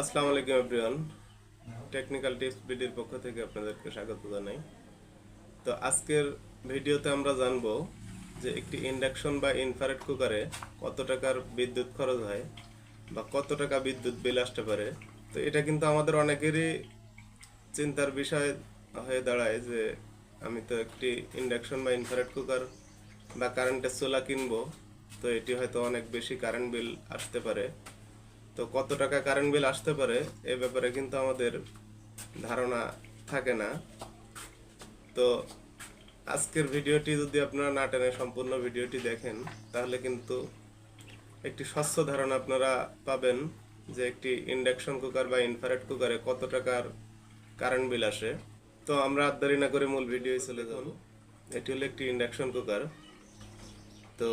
আসসালামু আলাইকুম everyone technical tips বিডির পক্ষ থেকে আপনাদেরকে স্বাগত জানাই। তো আজকের ভিডিওতে আমরা জানব যে একটি ইন্ডাকশন বা ইনফ্রারেড কুকারে কত টাকার বিদ্যুৎ খরচ হয় বা কত টাকা বিদ্যুৎ বিল আসতে পারে। তো এটা কিন্তু আমাদের অনেকেরই চিন্তার বিষয় হয়ে দাঁড়ায় যে আমি তো একটি ইন্ডাকশন বা ইনফ্রারেড কুকার বা কারেন্টের চুলা কিনবো, তো এটি হয়তো অনেক বেশি কারেন্ট বিল আসতে পারে। তো কত টাকা কারেন্ট বিল আসতে পারে, এ ব্যাপারে কিন্তু আমাদের ধারণা থাকে না। তো আজকের ভিডিওটি যদি আপনারা না টেনে সম্পূর্ণ ভিডিওটি দেখেন, তাহলে কিন্তু একটি স্বচ্ছ ধারণা আপনারা পাবেন যে একটি ইন্ডাকশন কুকার বা ইনফারেট কুকারে কত টাকার কারেন্ট বিল আসে। তো আমরা আর দেরি না করে মূল ভিডিওয় চলে যাব। এটি হলো একটি ইন্ডাকশন কুকার তো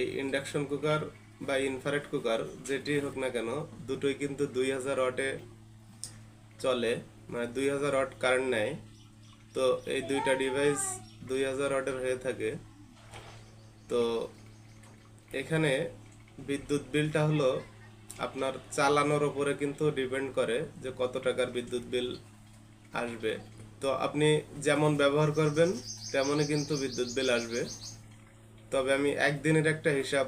এই ইন্ডাকশন কুকার বা ইনফ্রারেড কুকার যেটি হোক না কেন, দুটোই কিন্তু দুই হাজার ওয়াটে চলে মানে দুই হাজার ওয়াট কারেন্ট নেয়। তো এই দুইটা ডিভাইস দুই হাজার ওয়াটের হয়ে থাকে। তো এখানে বিদ্যুৎ বিলটা হলো আপনার চালানোর ওপরে কিন্তু ডিপেন্ড করে যে কত টাকার বিদ্যুৎ বিল আসবে। তো আপনি যেমন ব্যবহার করবেন, তেমনই কিন্তু বিদ্যুৎ বিল আসবে। তবে আমি একদিনের একটা হিসাব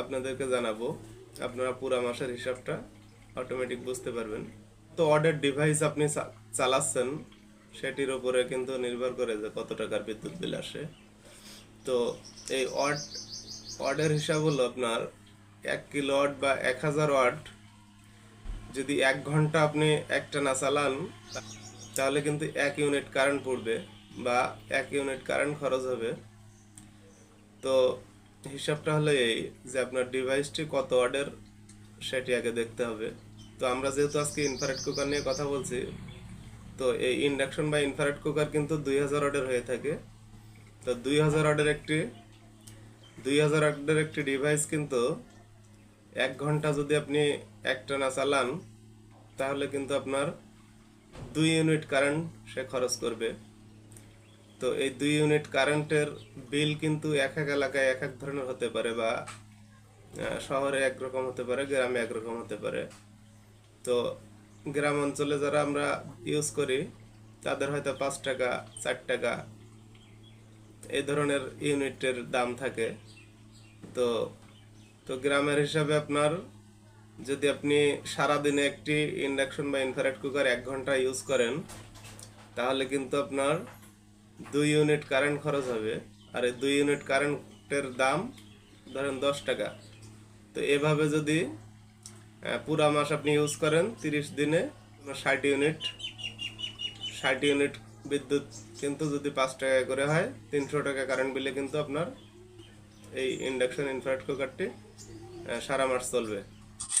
আপনাদেরকে জানাব। আপনারা পুরা মাসের হিসাবটা অটোমেটিক বুঝতে পারবেন। তো অর্ডার ডিভাইস আপনি চালাচ্ছেন, সেটির উপরে কিন্তু নির্ভর করে যে কত টাকার বিদ্যুৎ বিল আসে। তো এই ওয়াট ওয়াটের হিসাব হলো আপনার এক কিলো ওয়াট বা এক হাজার ওয়াট যদি এক ঘণ্টা আপনি একটা না চালান, তাহলে কিন্তু এক ইউনিট কারেন্ট পড়বে বা এক ইউনিট কারেন্ট খরচ হবে। তো হিসাবটা হলো এই যে আপনার ডিভাইসটি কত ওয়াটের সেটি আগে দেখতে হবে। তো আমরা যেহেতু আজকে ইনফ্রারেড কুকার নিয়ে কথা বলছি, তো এই ইন্ডাকশন বা ইনফ্রারেড কুকার কিন্তু দুই হাজার ওয়াটের হয়ে থাকে। তো দুই হাজার ওয়াটের একটি, দুই হাজার ওয়াটের একটি ডিভাইস কিন্তু এক ঘণ্টা যদি আপনি একটা না চালান, তাহলে কিন্তু আপনার দুই ইউনিট কারেন্ট সে খরচ করবে। তো এই দুই ইউনিট কারেন্টের বিল কিন্তু এক এক এলাকায় এক এক ধরনের হতে পারে বা শহরে একরকম হতে পারে, গ্রামে একরকম হতে পারে। তো গ্রাম অঞ্চলে যারা আমরা ইউজ করি, তাদের হয়তো পাঁচ টাকা, চার টাকা এই ধরনের ইউনিটের দাম থাকে। তো তো গ্রামের হিসাবে আপনার যদি আপনি সারাদিনে একটি ইন্ডাকশন বা ইনফ্রারেড কুকার এক ঘণ্টা ইউজ করেন, তাহলে কিন্তু আপনার দুই ইউনিট কারেন্ট খরচ হবে, আর এই দুই ইউনিট কারেন্টের দাম ধরেন দশ টাকা। তো এভাবে যদি পুরা মাস আপনি ইউজ করেন তিরিশ দিনে ষাট ইউনিট ষাট ইউনিট বিদ্যুৎ কিন্তু যদি পাঁচ টাকা করে হয়, তিনশো টাকা কারেন্ট বিলে কিন্তু আপনার এই ইন্ডাকশন ইনফ্রারেড কুকারটি সারা মাস চলবে।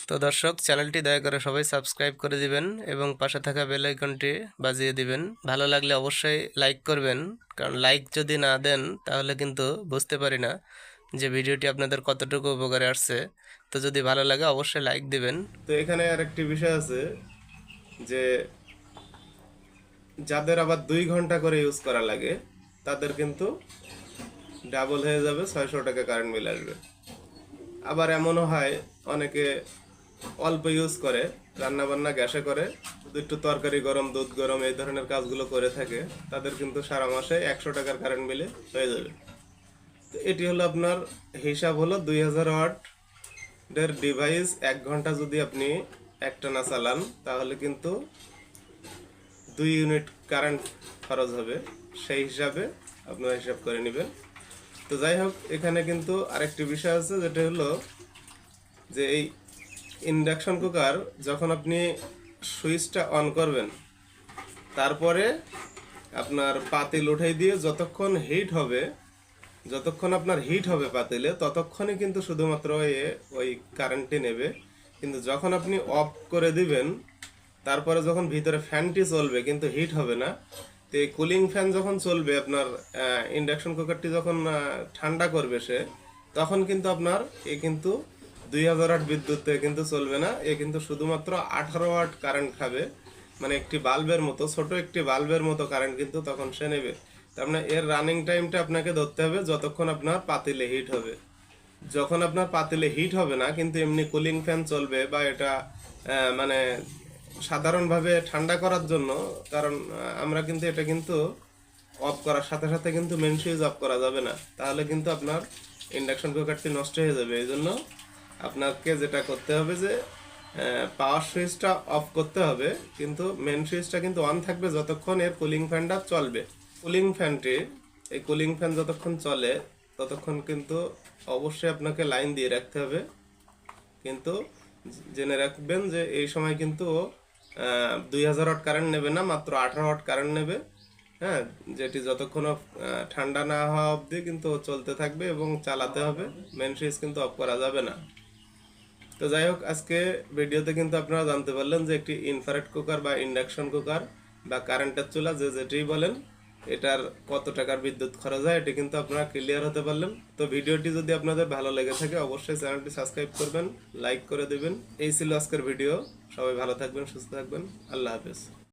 তো দর্শক, চ্যানেলটি দয়া করে সবাই সাবস্ক্রাইব করে দিবেন এবং পাশে থাকা বেল আইকনটি বাজিয়ে দিবেন। ভালো লাগলে অবশ্যই লাইক করবেন, কারণ লাইক যদি না দেন তাহলে কিন্তু বুঝতে পারি না যে ভিডিওটি আপনাদের কতটুকু উপকারে আসছে। তো যদি ভালো লাগে অবশ্যই লাইক দিবেন। তো এখানে আর একটি বিষয় আছে যে যাদের আবার দুই ঘণ্টা করে ইউজ করা লাগে, তাদের কিন্তু ডাবল হয়ে যাবে, ছয়শো টাকা কারেন্ট বিল আসবে। আবার এমনও হয়, অনেকে অল্প ইউজ করে রান্না বান্না গ্যাসে করে একটু তরকারি গরম, দুধ গরম, এই ধরনের কাজগুলো করে থাকে, তাদের কিন্তু সারা মাসে একশো টাকার কারেন্ট বিলে হয়ে যাবে। তো এটি হলো আপনার হিসাব হলো দুই হাজার ওয়াট এর ডিভাইস এক ঘণ্টা যদি আপনি একটা না চালান, তাহলে কিন্তু দুই ইউনিট কারেন্ট খরচ হবে। সেই হিসাবে আপনারা হিসাব করে নেবেন। তো যাই হোক, এখানে কিন্তু আরেকটি বিষয় আছে, যেটা হলো যে এই ইন্ডাকশন কুকার যখন আপনি সুইচটা অন করবেন, তারপরে আপনার পাতিল উঠাই দিয়ে যতক্ষণ হিট হবে, যতক্ষণ আপনার হিট হবে পাতিলে, ততক্ষণই কিন্তু শুধুমাত্র ওই কারেন্টটি নেবে। কিন্তু যখন আপনি অফ করে দিবেন, তারপরে যখন ভিতরে ফ্যানটি চলবে, কিন্তু হিট হবে না, তো এই কুলিং ফ্যান যখন চলবে, আপনার ইন্ডাকশন কুকারটি যখন ঠান্ডা করবে সে, তখন কিন্তু আপনার এ কিন্তু দুই হাজার ওয়াট বিদ্যুতে কিন্তু চলবে না। এ কিন্তু শুধুমাত্র আঠারো ওয়াট কারেন্ট খাবে। মানে একটি বাল্বের মতো, ছোট একটি বাল্বের মতো কারেন্ট কিন্তু তখন সে নেবে। তার মানে এর রানিং টাইমটা আপনাকে ধরতে হবে যতক্ষণ আপনার পাতিলে হিট হবে। যখন আপনার পাতিলে হিট হবে না, কিন্তু এমনি কুলিং ফ্যান চলবে বা এটা মানে সাধারণভাবে ঠান্ডা করার জন্য, কারণ আমরা কিন্তু এটা কিন্তু অফ করার সাথে সাথে কিন্তু মেন সুইচ অফ করা যাবে না। তাহলে কিন্তু আপনার ইন্ডাকশন কুকারটি নষ্ট হয়ে যাবে। এই জন্য আপনাকে যেটা করতে হবে যে পাওয়ার সুইচটা অফ করতে হবে, কিন্তু মেন সুইচটা কিন্তু অন থাকবে যতক্ষণ এর কুলিং ফ্যানটা চলবে। কুলিং ফ্যানটি এই কুলিং ফ্যান যতক্ষণ চলে, ততক্ষণ কিন্তু অবশ্যই আপনাকে লাইন দিয়ে রাখতে হবে। কিন্তু জেনে রাখবেন যে, এই সময় কিন্তু দুই হাজার ওয়াট কারেন্ট নেবে না, মাত্র আঠারো ওয়াট কারেন্ট নেবে। হ্যাঁ যেটি যতক্ষণ ঠান্ডা না হওয়া অবধি কিন্তু চলতে থাকবে এবং চালাতে হবে। মেন সুইচ কিন্তু অফ করা যাবে না। তো যাই হোক, আজকে ভিডিওতে কিন্তু আপনারা জানতে পারলেন যে একটি ইনফারেট কুকার বা ইন্ডাকশন কুকার বা কারেন্টের চুলা, যে যেটি বলেন, এটার কত টাকার বিদ্যুৎ খরচ হয়, এটি কিন্তু আপনারা ক্লিয়ার হতে পারলেন। তো ভিডিওটি যদি আপনাদের ভালো লেগে থাকে, অবশ্যই চ্যানেলটি সাবস্ক্রাইব করবেন লাইক করে দেবেন। এই ছিল আজকের ভিডিও। সবাই ভালো থাকবেন, সুস্থ থাকবেন। আল্লাহ হাফেজ।